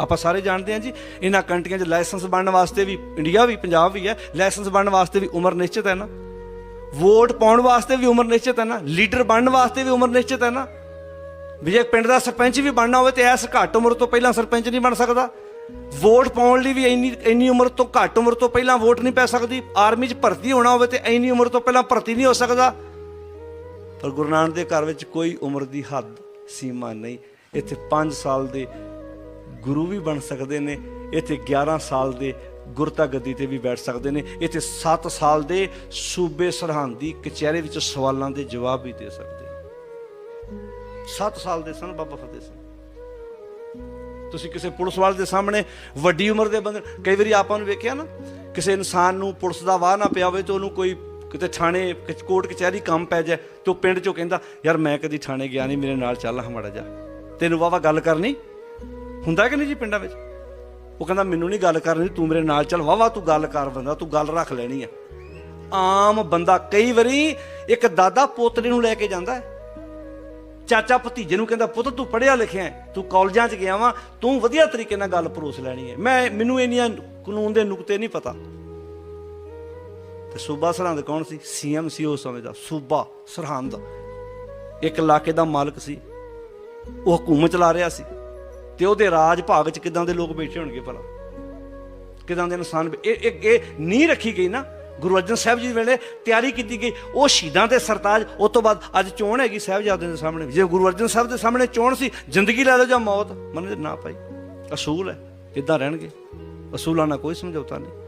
ਆਪਾਂ ਸਾਰੇ ਜਾਣਦੇ ਹਾਂ ਜੀ, ਇਹਨਾਂ ਕੰਟਰੀਆਂ 'ਚ ਲਾਇਸੈਂਸ ਬਣਨ ਵਾਸਤੇ ਵੀ, ਇੰਡੀਆ ਵੀ, ਪੰਜਾਬ ਵੀ ਹੈ, ਲਾਇਸੈਂਸ ਬਣਨ ਵਾਸਤੇ ਵੀ ਉਮਰ ਨਿਸ਼ਚਿਤ ਹੈ ਨਾ। ਵੋਟ ਪਾਉਣ ਵਾਸਤੇ ਵੀ ਉਮਰ ਨਿਸ਼ਚਿਤ ਹੈ ਨਾ, ਲੀਡਰ ਬਣਨ ਵਾਸਤੇ ਵੀ ਉਮਰ ਨਿਸ਼ਚਿਤ ਹੈ ਨਾ। ਵੀ ਜੇ ਪਿੰਡ ਦਾ ਸਰਪੰਚ ਵੀ ਬਣਨਾ ਹੋਵੇ ਤੇ ਐਸ ਘੱਟ ਉਮਰ ਤੋਂ ਪਹਿਲਾਂ ਸਰਪੰਚ ਨਹੀਂ ਬਣ ਸਕਦਾ। ਵੋਟ ਪਾਉਣ ਲਈ ਵੀ ਇੰਨੀ ਇੰਨੀ ਉਮਰ ਤੋਂ ਘੱਟ ਉਮਰ ਤੋਂ ਪਹਿਲਾਂ ਵੋਟ ਨਹੀਂ ਪੈ ਸਕਦੀ। ਆਰਮੀ 'ਚ ਭਰਤੀ ਹੋਣਾ ਹੋਵੇ ਤੇ ਇੰਨੀ ਉਮਰ ਤੋਂ ਪਹਿਲਾਂ ਭਰਤੀ ਨਹੀਂ ਹੋ ਸਕਦਾ। ਪਰ ਗੁਰੂ ਨਾਨਕ ਦੇ ਘਰ ਵਿੱਚ ਕੋਈ ਉਮਰ ਦੀ ਹੱਦ, ਸੀਮਾ ਨਹੀਂ। ਇੱਥੇ 5 ਸਾਲ ਦੇ ਗੁਰੂ ਵੀ ਬਣ ਸਕਦੇ ਨੇ, ਇੱਥੇ 11 ਸਾਲ ਦੇ ਗੁਰਤਾ ਗੱਦੀ ਤੇ ਵੀ ਬੈਠ ਸਕਦੇ ਨੇ, ਇੱਥੇ 7 ਸਾਲ ਦੇ ਸੂਬੇ ਸਰਹੰਦ ਕਚਹਿਰੇ ਵਿੱਚ ਸਵਾਲਾਂ ਦੇ ਜਵਾਬ ਵੀ ਦੇ ਸਕਦੇ ਨੇ। 7 ਸਾਲ ਦੇ ਸਨ, ਬਾਬਾ ਫਤਿਹ ਸਿੰਘ। ਤੁਸੀਂ ਕਿਸੇ ਪੁਲਿਸ ਵਾਲੇ ਦੇ ਸਾਹਮਣੇ ਵੱਡੀ ਉਮਰ ਦੇ ਬੰਦੇ, ਕਈ ਵਾਰੀ ਆਪਾਂ ਨੂੰ ਵੇਖਿਆ ਨਾ, ਕਿਸੇ ਇਨਸਾਨ ਨੂੰ ਪੁਲਿਸ ਦਾ ਵਾਹ ਨਾ ਪਿਆ ਹੋਵੇ ਤੇ ਉਹਨੂੰ ਕੋਈ ਕਿਤੇ ਥਾਣੇ ਕਚ- ਕੋਰਟ ਕਚਹਿਰੀ ਕੰਮ ਪੈ ਜਾਏ, ਤੇ ਉਹ ਪਿੰਡ ਚੋਂ ਕਹਿੰਦਾ, ਯਾਰ ਮੈਂ ਕਦੀ ਥਾਣੇ ਗਿਆ ਨਹੀਂ, ਮੇਰੇ ਨਾਲ ਚੱਲ ਹਮਾੜਾ ਜਾ ਤੈਨੂੰ ਵਾਵਾ ਗੱਲ ਕਰਨੀ? ਹੁੰਦਾ ਕਿ ਨਹੀਂ ਜੀ ਪਿੰਡਾਂ ਵਿੱਚ? ਉਹ ਕਹਿੰਦਾ, ਮੈਨੂੰ ਨਹੀਂ ਗੱਲ ਕਰਨੀ, ਤੂੰ ਮੇਰੇ ਨਾਲ ਚੱਲ ਵਾਵਾ ਤੂੰ ਗੱਲ ਕਰ ਬੰਦਾ, ਤੂੰ ਗੱਲ ਰੱਖ ਲੈਣੀ ਆ। ਆਮ ਬੰਦਾ ਕਈ ਵਾਰੀ ਇੱਕ ਦਾਦਾ ਪੋਤਰੇ ਨੂੰ ਲੈ ਕੇ ਜਾਂਦਾ ਹੈ। ਚਾਚਾ ਭਤੀਜੇ ਨੂੰ ਕਹਿੰਦਾ, ਪੁੱਤ, ਤੂੰ ਪੜ੍ਹਿਆ ਲਿਖਿਆ ਤੂੰ ਕਾਲਜਾਂ 'ਚ ਗਿਆ ਵਾਂ, ਤੂੰ ਵਧੀਆ ਤਰੀਕੇ ਨਾਲ ਗੱਲ ਪਰੋਸ ਲੈਣੀ ਹੈ। ਮੈਂ, ਮੈਨੂੰ ਇੰਨੀਆਂ ਕਾਨੂੰਨ ਦੇ ਨੁਕਤੇ ਨਹੀਂ ਪਤਾ। ਤੇ ਸੂਬਾ ਸਰਹੰਦ ਕੌਣ ਸੀ? ਸੀਐਮ ਸੀ ਉਸ ਸਮੇਂ ਦਾ, ਸੂਬਾ ਸਰਹੰਦ। ਇੱਕ ਇਲਾਕੇ ਦਾ ਮਾਲਕ ਸੀ। ਉਹ ਹਕੂਮਤ ਚਲਾ ਰਿਹਾ ਸੀ। ਤੇ ਉਹਦੇ ਰਾਜ ਭਾਗ 'ਚ ਕਿਦਾਂ ਦੇ ਲੋਕ ਬੈਠੇ ਹੋਣਗੇ ਭਲਾ? ਕਿਦਾਂ ਦੇ ਇਨਸਾਨ ਇਹ ਇਹ ਨਹੀਂ ਰੱਖੀ ਗਈ ਨਾ ਗੁਰੂ ਅਰਜਨ ਸਾਹਿਬ ਜੀ ਵੇਲੇ, ਤਿਆਰੀ ਕੀਤੀ ਗਈ। ਉਹ ਸ਼ਹੀਦਾਂ ਦੇ ਸਰਤਾਜ ਉਸ ਤੋਂ ਬਾਅਦ ਅੱਜ ਚੋਣ ਹੈਗੀ ਸਾਹਿਬਜ਼ਾਦਿਆਂ ਦੇ ਸਾਹਮਣੇ। ਜੇ ਗੁਰੂ ਅਰਜਨ ਸਾਹਿਬ ਦੇ ਸਾਹਮਣੇ ਚੋਣ ਸੀ, ਜ਼ਿੰਦਗੀ ਲੈ ਲਓ ਜਾਂ ਮੌਤ। ਮੰਨਦੇ ਨਾ ਭਾਈ, ਅਸੂਲ ਹੈ, ਕਿੱਦਾਂ ਰਹਿਣਗੇ? ਅਸੂਲਾਂ ਨਾਲ ਕੋਈ ਸਮਝੌਤਾ ਨਹੀਂ।